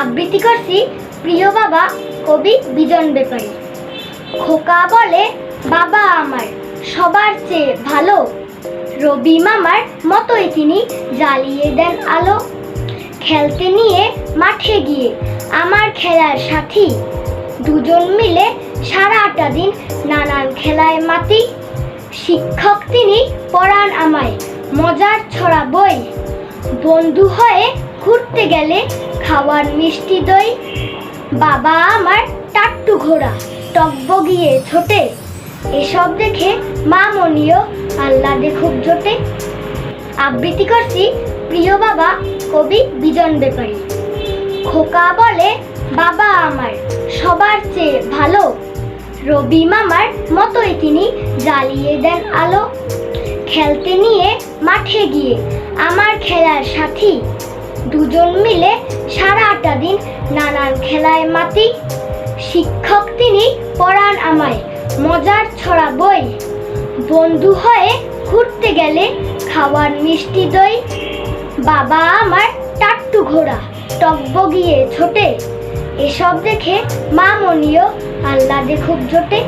আবৃত্তি করছি প্রিয় বাবা কবি বিজন ব্যাপারী খোকা বলে, বাবা আমার, সবার চেয়ে ভালো। রবি মামার মতোই তিনি জ্বালিয়ে দেন আলো। খেলতে নিয়ে মাঠে গিয়ে আমার খেলার সাথী। দুজন মিলে সারাটা দিন নানান খেলায় মাতি। শিক্ষক তিনি পড়ান আমায়, মজার ছড়া বই। বন্ধু হয়ে ঘুরতে গেলে খাওয়ার মিষ্টি দই, বাবা আমার টাট্টু ঘোড়া টব্ব গিয়ে ছোটে। এসব দেখে মা মনিও আল্লাহ খুব জোটে। আবৃত্তি করছি প্রিয় বাবা কবি বিজন ব্যাপারী। খোকা বলে, বাবা আমার, সবার চেয়ে ভালো। রবি মামার মতোই তিনি জ্বালিয়ে দেন আলো। খেলতে নিয়ে মাঠে গিয়ে আমার খেলার সাথী দুজন মিলে সারা সারাটা দিন নানান খেলায় মাতি। শিক্ষক তিনি পড়ান আমায় মজার ছড়া বই। বন্ধু হয়ে ঘুরতে গেলে খাওয়ার মিষ্টি দই। বাবা আমার টাট্টু ঘোড়া টব্ব গিয়ে ছোটে। এসব দেখে মা মনিও আল্লাদে খুব জোটে।